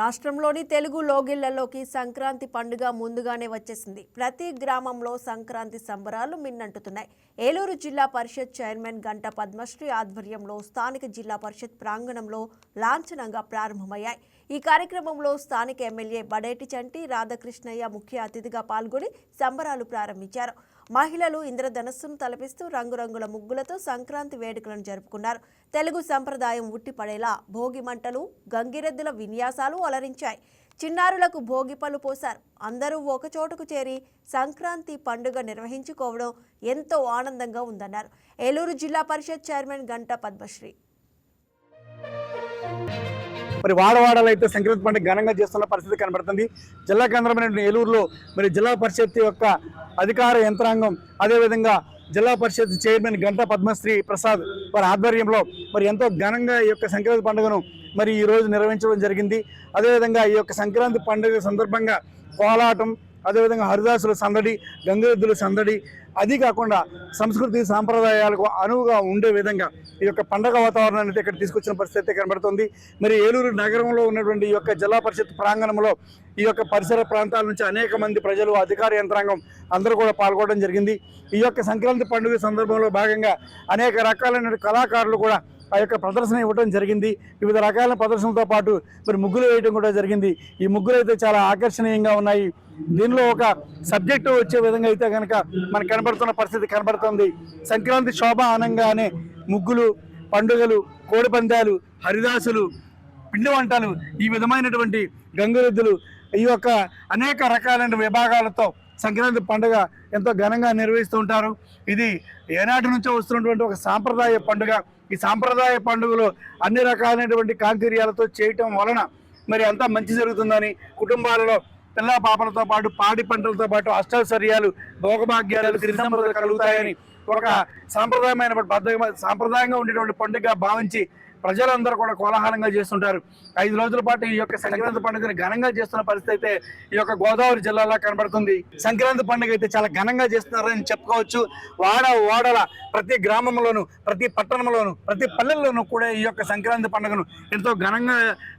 రాష్ట్రంలోని తెలుగు లోగిళ్ళలోకి సంక్రాంతి పండుగ ముందుగానే వచ్చేసింది. ప్రతి గ్రామంలో సంక్రాంతి సంబరాలు మిన్నంటుతున్నాయి. ఏలూరు జిల్లా పరిషత్ చైర్మన్ గంట పద్మశ్రీ ఆధ్వర్యంలో స్థానిక జిల్లా పరిషత్ ప్రాంగణంలో లాంఛనంగా ప్రారంభమయ్యాయి. ఈ కార్యక్రమంలో స్థానిక ఎమ్మెల్యే బడేటి చంటి రాధాకృష్ణయ్య ముఖ్య అతిథిగా పాల్గొని సంబరాలు ప్రారంభించారు. మహిళలు ఇంద్రధనస్సును తలపిస్తూ రంగురంగుల ముగ్గులతో సంక్రాంతి వేడుకలను జరుపుకున్నారు. తెలుగు సంప్రదాయం ఉట్టిపడేలా భోగి మంటలు గంగిరెద్దుల విన్యాసాలు అలరించాయి. చిన్నారులకు భోగి పళ్ళు పోశారు. అందరూ ఒకచోటకు చేరి సంక్రాంతి పండుగ నిర్వహించుకోవడం ఎంతో ఆనందంగా ఉందన్నారు. ఏలూరు జిల్లా పరిషత్ చైర్మన్ గంట పద్మశ్రీ. మరి వాడవాడలో అయితే సంక్రాంతి పండుగ ఘనంగా చేస్తున్న పరిస్థితి కనబడుతుంది. జిల్లా కేంద్రమైన ఏలూరులో మరి జిల్లా పరిషత్ యొక్క అధికార యంత్రాంగం అదేవిధంగా జిల్లా పరిషత్ చైర్మన్ గంటా పద్మశ్రీ ప్రసాద్ వారి ఆధ్వర్యంలో మరి ఎంతో ఘనంగా ఈ యొక్క సంక్రాంతి పండుగను మరి ఈరోజు నిర్వహించడం జరిగింది. అదేవిధంగా ఈ యొక్క సంక్రాంతి పండుగ సందర్భంగా కోలాటం అదేవిధంగా హరిదాసుల సందడి గంగరెద్దుల సందడి అది కాకుండా సంస్కృతి సాంప్రదాయాలకు అనువుగా ఉండే విధంగా ఈ యొక్క పండగ వాతావరణాన్ని అయితే ఇక్కడ తీసుకొచ్చిన పరిస్థితి కనబడుతుంది. మరి ఏలూరు నగరంలో ఉన్నటువంటి ఈ యొక్క జిల్లా పరిషత్ ప్రాంగణంలో ఈ యొక్క పరిసర ప్రాంతాల నుంచి అనేక మంది ప్రజలు అధికార యంత్రాంగం అందరూ కూడా పాల్గొనడం జరిగింది. ఈ యొక్క సంక్రాంతి పండుగ సందర్భంలో భాగంగా అనేక రకాలైన కళాకారులు కూడా ఆ యొక్క ప్రదర్శన ఇవ్వడం జరిగింది. వివిధ రకాల ప్రదర్శనలతో పాటు మరి ముగ్గులు వేయడం కూడా జరిగింది. ఈ ముగ్గులు అయితే చాలా ఆకర్షణీయంగా ఉన్నాయి. దీనిలో ఒక సబ్జెక్టు వచ్చే విధంగా అయితే కనుక మనకు కనబడుతున్న పరిస్థితి కనబడుతుంది. సంక్రాంతి శోభ ఆనంగానే ముగ్గులు పండుగలు కోడిపందాలు హరిదాసులు పిండి వంటలు ఈ విధమైనటువంటి గంగురెద్దులు ఈ యొక్క అనేక రకాలైన విభాగాలతో సంక్రాంతి పండుగ ఎంతో ఘనంగా నిర్వహిస్తూ ఉంటారు. ఇది ఏనాటి నుంచో వస్తున్నటువంటి ఒక సాంప్రదాయ పండుగ. ఈ సాంప్రదాయ పండుగలో అన్ని రకాలైనటువంటి కాంతిర్యాలతో చేయటం వలన మరి అంతా మంచి జరుగుతుందని కుటుంబాలలో పిల్ల పాపలతో పాటు పాడి పంటలతో పాటు అష్టైశ్వర్యాలు భోగభాగ్యాలు కలుగుతాయని ఒక సాంప్రదాయమైన సాంప్రదాయంగా ఉండేటువంటి పండుగ భావించి ప్రజలందరూ కూడా కోలాహలంగా చేస్తుంటారు. ఐదు రోజుల పాటు ఈ యొక్క సంక్రాంతి పండుగను ఘనంగా చేస్తున్న పరిస్థితి అయితే ఈ యొక్క గోదావరి జిల్లాలో కనబడుతుంది. సంక్రాంతి పండుగ అయితే చాలా ఘనంగా చేస్తున్నారని చెప్పుకోవచ్చు. వాడ వాడల ప్రతి గ్రామంలోను ప్రతి పట్టణంలోను ప్రతి పల్లెల్లోనూ కూడా ఈ యొక్క సంక్రాంతి పండుగను ఎంతో ఘనంగా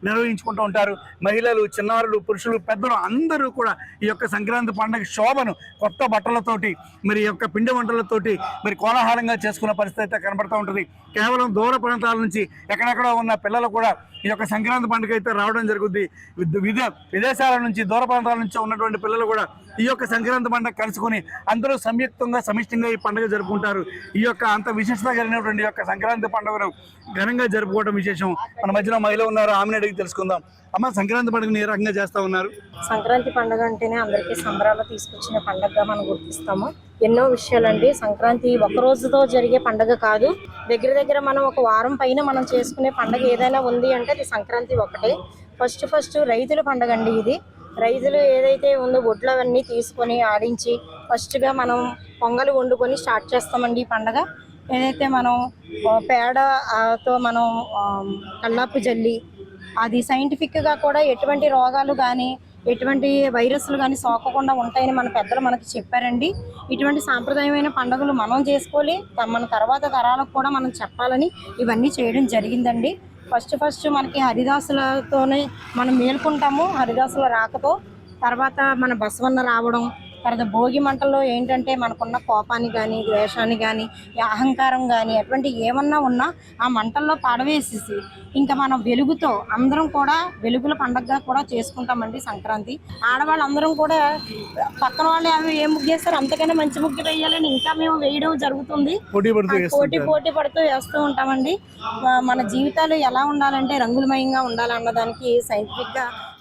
నిర్వహించుకుంటూ ఉంటారు. మహిళలు చిన్నారులు పురుషులు పెద్దలు అందరూ కూడా ఈ యొక్క సంక్రాంతి పండుగ శోభను కొత్త బట్టలతోటి మరి ఈ యొక్క పిండి వంటలతోటి మరి కోలాహలంగా చేసుకున్న పరిస్థితి అయితే కనబడుతూ ఉంటుంది. కేవలం దూర ప్రాంతాల నుంచి ఎక్కడెక్కడ ఉన్న పిల్లలు కూడా ఈ యొక్క సంక్రాంతి పండుగ అయితే రావడం జరుగుద్ది. విదే విదేశాల నుంచి దూర ప్రాంతాల నుంచి ఉన్నటువంటి పిల్లలు కూడా ఈ యొక్క సంక్రాంతి పండుగ కలుసుకొని అందరూ సంయుక్తంగా సమిష్టంగా ఈ పండుగ జరుపుకుంటారు. ఈ యొక్క అంత విశిష్టత కలిగినటువంటి ఈ యొక్క సంక్రాంతి పండుగను ఘనంగా జరుపుకోవడం విశేషం. మన మధ్యలో మహిళ ఉన్నారు. ఆమెను అడిగి తెలుసుకుందాం. అమ్మ సంక్రాంతి పండుగను ఏ రకంగా చేస్తా ఉన్నారు? సంక్రాంతి పండుగ అంటేనే అందరికీ సంబరాలు తీసుకొచ్చిన పండుగగా మనం గుర్తిస్తాము. ఎన్నో విషయాలండి. సంక్రాంతి ఒక రోజుతో జరిగే పండుగ కాదు. దగ్గర దగ్గర మనం ఒక వారం పైన మనం చేసుకునే పండుగ ఏదైనా ఉంది అంటే అది సంక్రాంతి ఒకటే. ఫస్ట్ ఫస్ట్ రైతుల పండుగ అండి ఇది. రైతులు ఏదైతే ఉందో ఒడ్లు అవన్నీ తీసుకొని ఆడించి ఫస్ట్గా మనం పొంగలు వండుకొని స్టార్ట్ చేస్తామండి ఈ పండుగ. ఏదైతే మనం పేడతో మనం కల్లాపు జల్లి అది సైంటిఫిక్గా కూడా ఎటువంటి రోగాలు కానీ ఎటువంటి వైరస్లు కానీ సోకకుండా ఉంటాయని మన పెద్దలు మనకి చెప్పారండి. ఇటువంటి సాంప్రదాయమైన పండుగలు మనం చేసుకోవాలి. మన తర్వాత తరాలకు కూడా మనం చెప్పాలని ఇవన్నీ చేయడం జరిగిందండి. ఫస్ట్ ఫస్ట్ మనకి హరిదాసులతోనే మనం మేల్కుంటాము. హరిదాసుల రాకతో తర్వాత మన బసవన్న రావడం తర్వాత భోగి మంటల్లో ఏంటంటే మనకున్న కోపాన్ని కానీ ద్వేషాన్ని కానీ అహంకారం కానీ అటువంటి ఏమన్నా ఉన్నా ఆ మంటల్లో పడవేసేసి ఇంకా మనం వెలుగుతో అందరం కూడా వెలుగుల పండగగా కూడా చేసుకుంటామండి సంక్రాంతి. ఆడవాళ్ళందరం కూడా పక్కన వాళ్ళు అవి ఏ ముగ్గు వేస్తారు? అంతకన్నా మంచి ముగ్గు వేయాలని ఇంకా మేము వేయడం జరుగుతుంది. పోటీ పోటీ పడుతూ వేస్తూ ఉంటామండి. మన జీవితాలు ఎలా ఉండాలంటే రంగులమయంగా ఉండాలన్నదానికి సైంటిఫిక్గా మనం